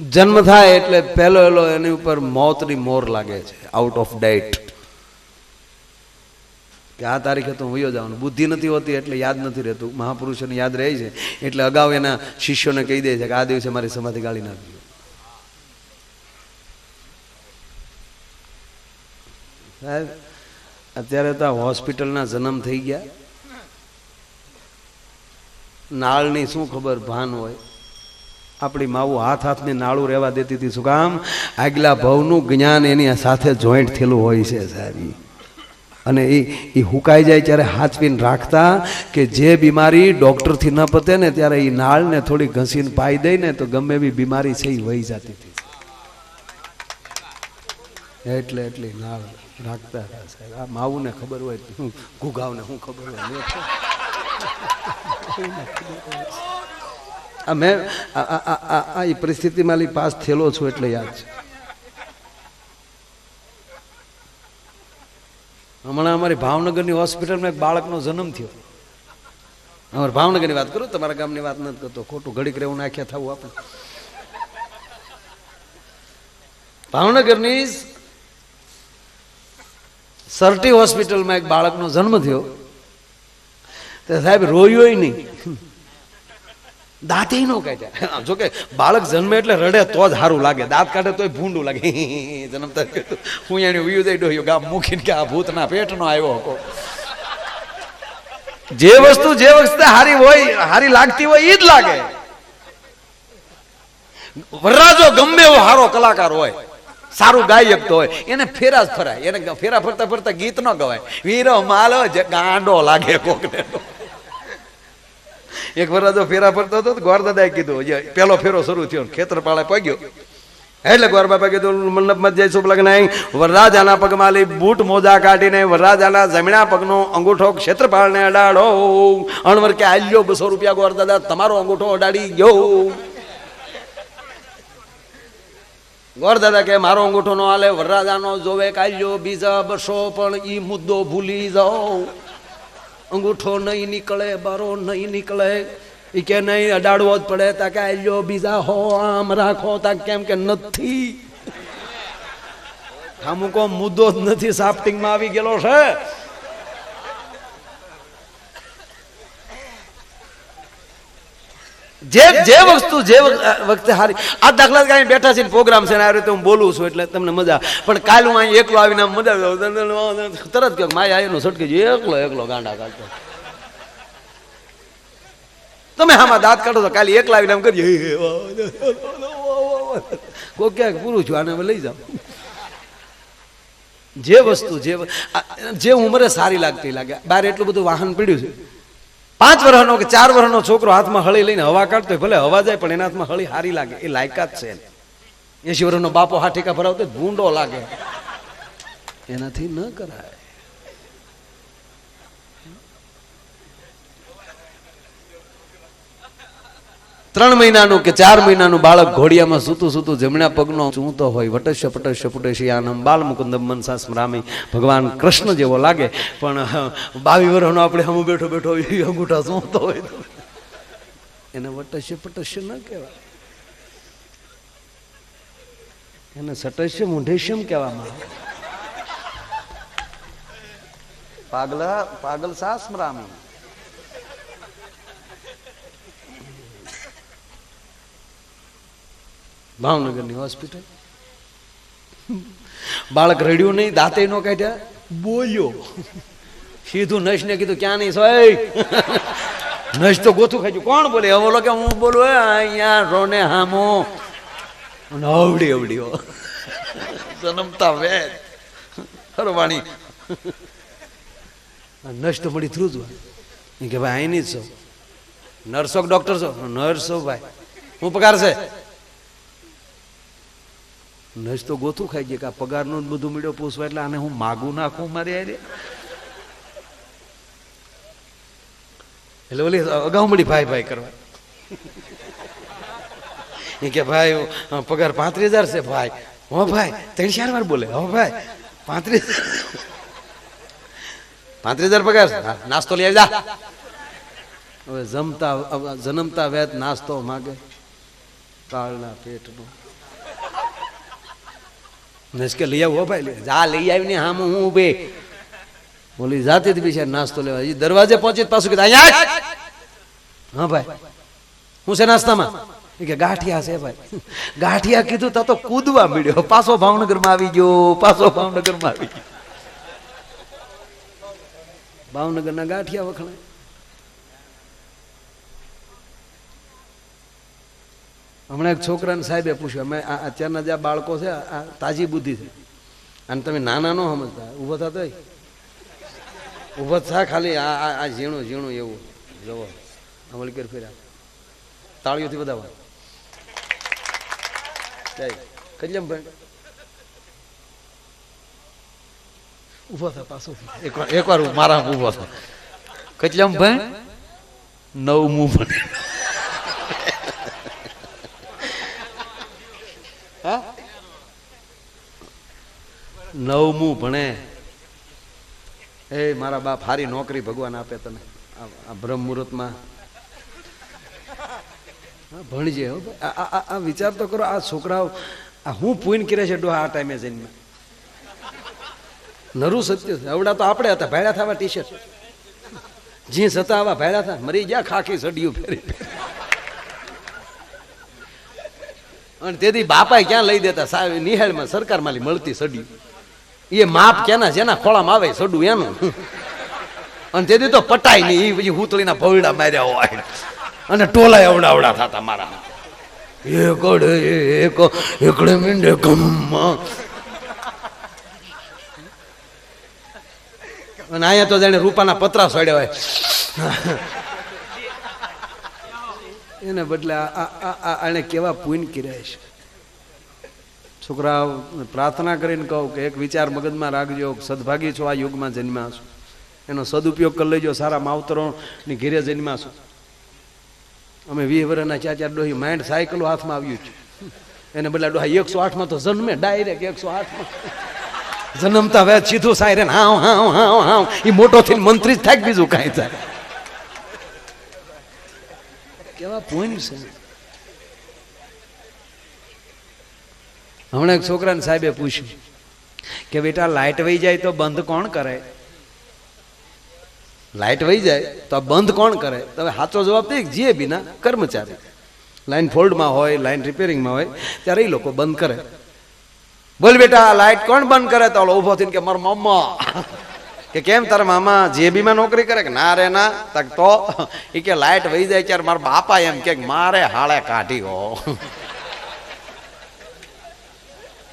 જન્મ થાય એટલે પહેલો એલો એની ઉપર મોતની મોર લાગે છે આઉટ ઓફ ડેટ કે આ તારીખે તો હું જવાનું. બુદ્ધિ નથી હોતી એટલે યાદ નથી રહેતું. મહાપુરુષોને યાદ રહે છે. એટલે અગાઉ એના શિષ્યોને કહી દે છે કે આ દિવસે મારી સમાધિ ગાળી નાખજો. સાહેબ, અત્યારે તો હોસ્પિટલના જન્મ થઈ ગયા. નાળની શું ખબર ભાન હોય. આપણી માવું હાથ હાથની નાળું રહેવા દેતી હતી. શું કામ? આગલા ભવનું જ્ઞાન એની સાથે જોઈન્ટ થયેલું હોય છે સાહેબ. અને એ એ હુકાઈ જાય ત્યારે હાથવીને રાખતા કે જે બીમારી ડૉક્ટરથી ન પતે ને ત્યારે એ નાળને થોડી ઘસીને પાઈ દઈ ને તો ગમે એવી બીમારી છે એ વહી જતી હતી. એટલે એટલી નાળ રાખતા હતા સાહેબ. આ માવુંને ખબર હોય ઘુઘાવને શું ખબર હોય. આ મેં આ એ પરિસ્થિતિમાં પાસ થયેલો છું એટલે યાદ છે. હમણાં અમારી ભાવનગરની હોસ્પિટલમાં એક બાળકનો જન્મ થયો. અમારે ભાવનગરની વાત કરું, તમારા ગામની વાત નથી કરતો. ખોટું ઘડીક રહેવું, નાખ્યા થવું આપણે. ભાવનગરની સરટી હોસ્પિટલમાં એક બાળકનો જન્મ થયો. તે સાહેબ રોયોય નહીં. દાંતે નો કાઢ્યા જોકે બાળક જન્મે એટલે રડે તો જ સારું લાગે. દાંત કાઢે તોય ભૂંડું લાગે. જન્મતા હું એને ઉયું દઈ ડોહ્યો. ગામ મૂકીને કે આ ભૂતના પેટનો આવ્યો હકો જે વસ્તુ જે વસ્તુ હારી હોય, હારી લાગતી હોય એ જ લાગે. વરરાજો ગમે એવો હારો કલાકાર હોય, સારું ગાયક તો હોય, એને ફેરા જ ફરાય. એને ફેરા ફરતા ફરતા ગીત ન ગવાય. વીરો માલો જે ગાંડો લાગે કોકને એક વરરાજો ફેરા ફરતો હતો ગોરદાદાએ કીધું, જે પેલો ફેરો શરૂ થયો ખેતરપાળે પગ્યો. એટલે ગોર બાપા કીધું મંડપમાં જઈ શુભ લગ્ન વરરાજાના પગમાં લઈ બૂટ મોજા કાઢીને વરરાજાના જમણા પગનો અંગૂઠો ક્ષેત્રપાળને અડાડો. અણવર કે આલ્યો બસો રૂપિયા ગોર દાદા તમારો અંગૂઠો અડાડી ગયો. ગોર દાદા કે, મારો અંગૂઠો નો હાલે, વરરાજાનો જોવે કાલ્યો બીજા બસો, પણ ઈ મુદ્દો ભૂલી જાઓ અંગૂઠો નહીં નીકળે, બારો નહીં નીકળે. એ કે નહીં, અડાડવો જ પડે. તા કે આલ્યો બીજા હો, આમ રાખો. તા કેમ કે નથી. અમુકો મુદ્દો જ નથી, સાફ્ટિંગમાં આવી ગયેલો છે. જે જે વસ્તુ જે વખતે હારી. આ દાખલા કાંઈ બેઠા છે પ્રોગ્રામ છે આ રીતે હું બોલું છું એટલે તમને મજા પણ કાલ હું અહીં એકલો આવીને મજા તરત કે માય આવીને છટકી ગયો. એકલો એકલો ગાંડા કાઢતો. તમે આમાં દાંત કાઢો તો કાલે એકલા આવીને આમ કરીએ. કોઈ ક્યાંક પૂરું છું, આને લઈ જાઓ. જે વસ્તુ, જે જે ઉંમરે સારી લાગતી લાગે. બહાર એટલું બધું વાહન પીડ્યું છે. પાંચ વર્ષનો કે ચાર વર્ષનો છોકરો હાથમાં હળી લઈને હવા કાઢતો ભલે હવા જાય, પણ એના હાથમાં હળી હારી લાગે. એ લાયકાત છે એસી વર્ષનો બાપો હાઠીકા ભરાવતો ભૂંડો લાગે. એનાથી ન કરાય. ત્રણ મહિનાનું કે ચાર મહિનાનું બાળક ઘોડિયામાં સૂતું સૂતું જમણા પગનો ચૂંતો હોય, વટસ્ય પટસ્ય પુટસ્ય આનમ બાલ મુકુંદમ મનસા સ્મરામી ભગવાન કૃષ્ણ જેવો લાગે. પણ બાવી વર્ષનો આપણે હમું બેઠો બેઠો અંગૂઠા સૂંતો હોય એને વટસ્ય પટસ્ય ન કહેવાય. એને સટસ્ય મુંઢેશ્યમ કહેવામાં આવે. પાગલા, પાગલ સા સ્મરામી ભાવનગરની હોસ્પિટલ. બાળક રડ્યું નહીં, દાંતે નો કાઢ્યા. બોલ્યો. સીધું નશ ને કીધું, ક્યાં નહીં સોય? નશ તો ગોથું ખાઈ કોણ બોલે? હવે કે હું બોલું. હે અહીંયા રોને હામો. અવડી અવડીઓ જન્મતા વેદ. હરવાણી નશ તો મળી ધ્રુજવા એ કે ભાઈ, અહીંની જ છો. નર્સો ડોક્ટર છો? નર્સો ભાઈ. હું પગાર છે? નજ તો ગોથું ખાઈ ગયા કે આ પગારનું બધું મીડો પૂછવા એટલે આને હું માગું નાખું મારે આરે એટલે ઓલી અગાઉ મળી ભાઈ ભાઈ કરવા. એ કે ભાઈ પગાર પાંત્રીસ હજાર છે ભાઈ. હો ભાઈ, ત્રણ ચાર વાર બોલે. હો ભાઈ, પાંત્રીસ પાંત્રીસ હજાર પગાર નાસ્તો લઈ જા હવે જમતા જન્મતા વેત નાસ્તો માગે. કાળના પેટનો. નસ કે લઈ આવો ભાઈ. જા લઈ આવીને હા હું ઉભે. બોલી જાતી જ છે નાસ્તો લેવા. એ દરવાજે પહોંચી પાછું કીધું, અહીંયા હા ભાઈ. હું છે નાસ્તામાં? કે, ગાંઠિયા છે ભાઈ. ગાંઠિયા કીધું, તા તો કૂદવા મળ્યો પાછો ભાવનગરમાં આવી ગયો. પાછો ભાવનગરમાં આવી ગયો. ભાવનગરના ગાંઠિયા વખણાય. હમણાં એક છોકરાને સાહેબે પૂછ્યું, અમે અત્યારના જે બાળકો છે, આ તાજી બુદ્ધિ છે. અને તમે નાના ન સમજતા, ઊભો થતો ઊભો થા ખાલી, આ આ આ ઝીણું ઝીણું એવું. જવો અમલ કર ફેરા. તાળીઓથી બધા કલ્યામ ભાઈ. ઊભો થા પાછો. એકવાર એકવાર મારા ઊભો થા. કચલમ ભાઈ, નવમું ભણે. નવમું ભણે. એ મારા બાપ હારી નોકરી ભગવાન આપે તને. આ- બ્રહ્મ મુહૂર્તમાં. ભણજે હો આ- વિચાર તો કરો, આ છોકરાઓ આ હું પૂન કરે છે ડોહા આ ટાઈમે જઈને. નરું સત્ય છે. આવડા તો આપણે હતા ભેડા થવા ટી શર્ટ જીન્સ હતા, આવા ભેડા થા. મરી ગયા, ખાખી સડિયું ફેરી અને તેથી બાપા ક્યાં લઈ દેતા? નિહાળમાં સરકાર માલી મળતી સડી એ માપ કેના જેના ખોળામાં આવે સડું એનું. અને તેથી તો પટાય નહીં એ પછી હુતળીના ભવડા માર્યા હોય. અને ટોલા અવડા અવડા થતા મારા અને અહીંયા તો જાણે રૂપાના પતરા સોડ્યા હોય. એને બદલે આ, આ- આને કેવા પૂન કર્યા છે. છોકરાઓ પ્રાર્થના કરીને કહું કે એક વિચાર મગજમાં રાખજો સદભાગી છો, આ યુગમાં જન્મ્યા એનો સદુપયોગ કરી લેજો, સારા માવતરોની ઘેરે જન્મ્યા અમે વીસ વર્ષના ચાર ડોહી માઇન્ડ સાયકલો હાથમાં આવ્યું છે. એને બદલે ડોહા એકસો આઠમાં તો જન્મે, ડાયરેક્ટ એકસો આઠમાં. જન્મતા હવે સીધું સાયરેન, હાવ હાવ હાવ હાવ. એ મોટો થઈને મંત્રી જ થાય બીજું કાંઈ થાય. કેવા પોઈન્ટ છે. હમણાં એક છોકરાને સાહેબે પૂછ્યું કે બેટા, લાઈટ વહી જાય તો બંધ કોણ કરે? લાઈટ વહી જાય તો બંધ કોણ કરે? તો હવે સાચો જવાબ તો જે બીના કર્મચારી. લાઇન ફોલ્ડમાં હોય લાઇન રિપેરિંગમાં હોય, ત્યારે એ લોકો બંધ કરે. બોલ બેટા લાઇટ કોણ બંધ કરે? તો ઊભો થઈને કે મારા મમ્મા કે કેમ તારા મામા જેબીમાં નોકરી કરે? કે ના રે, ના. તક તો એ કે લાઇટ વહી જાય ત્યારે મારા બાપા એમ કે મારે હાળે કાઢી હો.